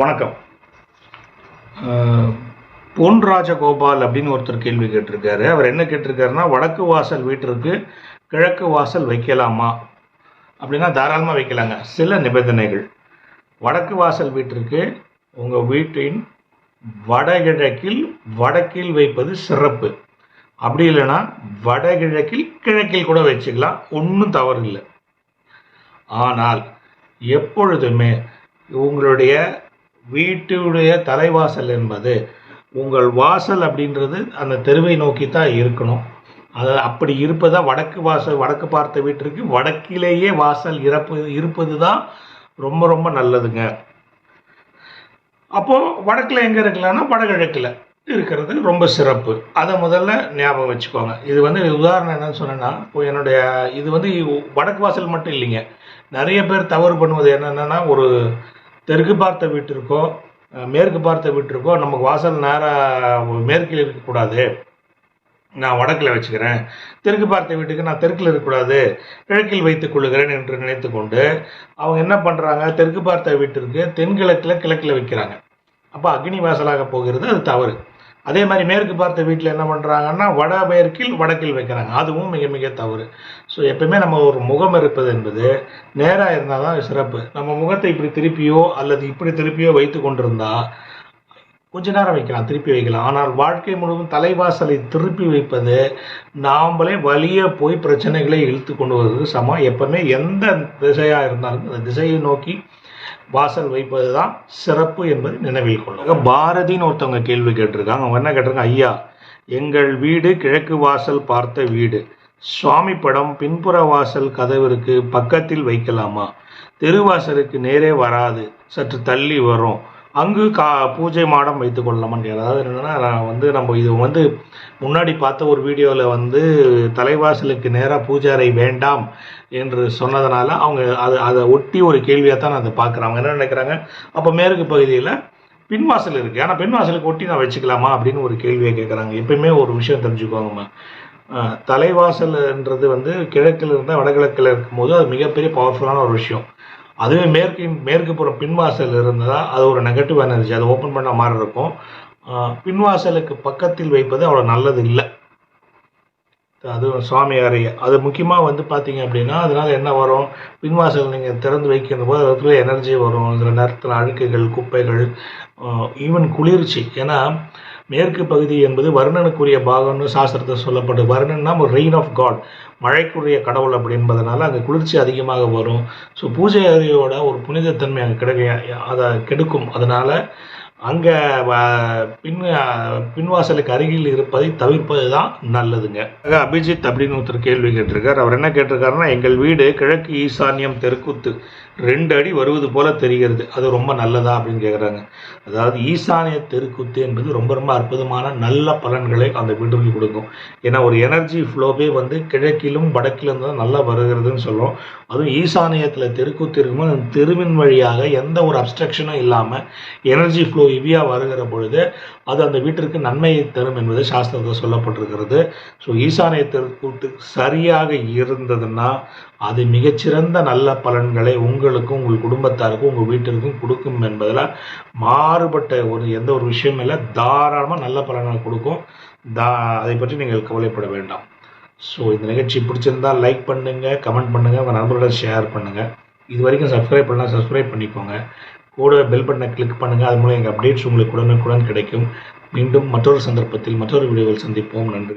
வணக்கம். பொன் ராஜகோபால் அப்படின்னு ஒருத்தர் கேள்வி கேட்டிருக்காரு. அவர் என்ன கேட்டிருக்காருன்னா வடக்கு வாசல் வீட்டிற்கு கிழக்கு வாசல் வைக்கலாமா? அப்படின்னா தாராளமாக வைக்கலாங்க. சில நிபந்தனைகள். வடக்கு வாசல் வீட்டிற்கு உங்கள் வீட்டின் வடகிழக்கில் வடக்கில் வைப்பது சிறப்பு. அப்படி இல்லைன்னா வடகிழக்கில் கிழக்கில் கூட வச்சுக்கலாம். ஒன்றும் தவறு இல்லை ஆனால் எப்பொழுதுமே உங்களுடைய வீட்டுடைய தலைவாசல் என்பது உங்கள் வாசல் அப்படின்றது அந்த தெருவை நோக்கி தான் இருக்கணும். அது அப்படி இருப்பதா? வடக்கு வாசல் வடக்கு பார்த்த வீட்டிற்கு வடக்கிலேயே வாசல் இறப்பு இருப்பது தான் ரொம்ப ரொம்ப நல்லதுங்க. அப்போ வடக்கில் எங்கே இருக்கலாம்னா வடகிழக்கில் இருக்கிறது ரொம்ப சிறப்பு. அதை முதல்ல ஞாபகம் வச்சுக்கோங்க. இது வந்து உதாரணம் என்னன்னு சொன்னேன்னா இப்போ என்னுடைய இது வந்து வடக்கு வாசல் மட்டும் இல்லைங்க. நிறைய பேர் தவறு பண்ணுவது என்னென்னா ஒரு தெற்கு பார்த்த வீட்டிற்கோ மேற்கு பார்த்த வீட்டிற்கோ நமக்கு வாசல் நேராக மேற்கில் இருக்கக்கூடாது. நான் வடக்கில் வச்சுக்கிறேன். தெற்கு பார்த்த வீட்டுக்கு நான் தெற்கில் இருக்கக்கூடாது. கிழக்கில் வைத்துக் கொள்ளுகிறேன் என்று நினைத்து கொண்டு அவங்க என்ன பண்ணுறாங்க தெற்கு பார்த்த வீட்டிற்கு தென்கிழக்கில் கிழக்கில் வைக்கிறாங்க. அப்போ அக்னி வாசலாக போகிறது அது தவறு. அதே மாதிரி மேற்கு பார்த்த வீட்டில் என்ன பண்ணுறாங்கன்னா வட மேற்கில் வடக்கில் வைக்கிறாங்க. அதுவும் மிக மிக தவறு. ஸோ எப்பவுமே நம்ம ஒரு முகம் இருப்பது என்பது நேராக இருந்தால் தான் சிறப்பு. நம்ம முகத்தை இப்படி திருப்பியோ அல்லது இப்படி திருப்பியோ வைத்து கொண்டிருந்தா கொஞ்ச நேரம் வைக்கலாம் திருப்பி வைக்கலாம். ஆனால் வாழ்க்கை முழுவதும் தலைவாசலை திருப்பி வைப்பது நாமளே வலிய போய் பிரச்சனைகளை இழுத்து கொண்டு வருவது சமம். எப்பவுமே எந்த திசையாக இருந்தாலும் அந்த திசையை நோக்கி வாசல் வைப்பது தான் சிறப்பு என்பது நினைவில் கொள்ளுங்க பாரதின்னு ஒருத்தவங்க கேள்வி கேட்டிருக்காங்க. அவங்க என்ன கேட்டிருக்காங்க? ஐயா எங்கள் வீடு கிழக்கு வாசல் பார்த்த வீடு. சுவாமி படம் பின்புற வாசல் கதவிற்கு பக்கத்தில் வைக்கலாமா? தெருவாசலுக்கு நேரே வராது. சற்று தள்ளி வரும் அங்கு கா பூஜை மாடம் வைத்துக் கொள்ளலாமான்னு அதாவது என்னன்னா நான் வந்து நம்ம இது வந்து முன்னாடி பார்த்த ஒரு வீடியோவில் வந்து தலைவாசலுக்கு நேராக பூஜாரை வேண்டாம் என்று சொன்னதுனால அவங்க அதை அதை ஒட்டி ஒரு கேள்வியாக தான் நான் அதை பார்க்குறாங்க. என்ன நினைக்கிறாங்க? அப்போ மேற்கு பகுதியில் பின்வாசல் இருக்குது ஆனால் பின்வாசலுக்கு ஒட்டி நான் வச்சுக்கலாமா அப்படின்னு ஒரு கேள்வியை கேட்குறாங்க. எப்பயுமே ஒரு விஷயம் தெரிஞ்சுக்கோங்கம்மா. தலைவாசல்ன்றது வந்து கிழக்கில் இருந்தால் வடகிழக்கில் இருக்கும்போது அது மிகப்பெரிய பவர்ஃபுல்லான ஒரு விஷயம். அதுவே மேற்கு மேற்கு புறம் பின்வாசல் இருந்தால் அது ஒரு நெகட்டிவ் எனர்ஜி அது ஓப்பன் பண்ண மாதிரி இருக்கும். பின்வாசலுக்கு பக்கத்தில் வைப்பது அவ்வளோ நல்லது இல்லை அது சுவாமி அறைய அது முக்கியமாக வந்து பார்த்தீங்க அப்படின்னா அதனால என்ன வரும்? பின்வாசல் நீங்கள் திறந்து வைக்கிற போது அதில் எனர்ஜி வரும் சில நேரத்தில் அழுக்குகள் குப்பைகள் ஈவன் குளிர்ச்சி. ஏன்னா மேற்கு பகுதி என்பது வருணனுக்குரிய பாகம்னு சாஸ்திரத்தை சொல்லப்படும் வருணன்னா ஒரு ரெயின் ஆஃப் காட் மழைக்குரிய கடவுள் அப்படி என்பதனால அங்கே குளிர்ச்சி அதிகமாக வரும். ஸோ பூஜை அறையோட ஒரு புனிதத்தன்மை அங்கே கிடைக்க அதை கெடுக்கும். அதனால் அங்கே பின் பின்வாசலுக்கு அருகில் இருப்பதை தவிர்ப்பது தான் நல்லதுங்க அபிஜித் அப்படின்னு ஒருத்தர் கேள்வி கேட்டிருக்கார். அவர் என்ன கேட்டிருக்காருன்னா எங்கள் வீடு கிழக்கு ஈசான்யம் தெற்குத்து ரெண்டு அடி வருவது போல தெரிகிறது. அது ரொம்ப நல்லதா அப்படின்னு கேட்குறாங்க அதாவது ஈசானிய தெருக்குத்து என்பது ரொம்ப ரொம்ப அற்புதமான நல்ல பலன்களை அந்த வீட்டுக்கு கொடுக்கும். ஏன்னா ஒரு எனர்ஜி ஃப்ளோவே வந்து கிழக்கிலும் வடக்கிலும் தான் நல்லா வருகிறதுன்னு சொல்கிறோம் அதுவும் ஈசானியத்தில் தெருக்குத்து இருக்கும்போது அந்த தெருவின் வழியாக எந்த ஒரு அப்ஸ்ட்ரக்ஷனும் இல்லாமல் எனர்ஜி ஃப்ளோ ஹெவியாக வருகிற பொழுது அது அந்த வீட்டிற்கு நன்மையை தரும் என்பது சாஸ்திரத்தில் சொல்லப்பட்டிருக்கிறது. ஸோ ஈசானியத்திற்கு கூட்டு சரியாக இருந்ததுன்னா அது மிகச்சிறந்த நல்ல பலன்களை உங்களுக்கும் உங்கள் குடும்பத்தாருக்கும் உங்கள் வீட்டிற்கும் கொடுக்கும் என்பதில் மாறுபட்ட ஒரு எந்த ஒரு விஷயமும் இல்லை. தாராளமாக நல்ல பலன்கள் கொடுக்கும். தா அதை பற்றி நீங்கள் கவலைப்பட வேண்டாம். ஸோ இந்த நிகழ்ச்சி பிடிச்சிருந்தால் லைக் பண்ணுங்கள் கமெண்ட் பண்ணுங்கள் உங்கள் நண்பர்களை ஷேர் பண்ணுங்கள் இது வரைக்கும் சப்ஸ்கிரைப் பண்ணால் சப்ஸ்கிரைப் பண்ணிக்கோங்க. கூட பெல் பட்டனை கிளிக் பண்ணுங்கள் அது மூலம் எங்கள் அப்டேட்ஸ் உங்களுக்கு உடனுக்குடன் கிடைக்கும். மீண்டும் மற்றொரு சந்தர்ப்பத்தில் மற்றொரு வீடியோவில் சந்திப்போம். நன்றி.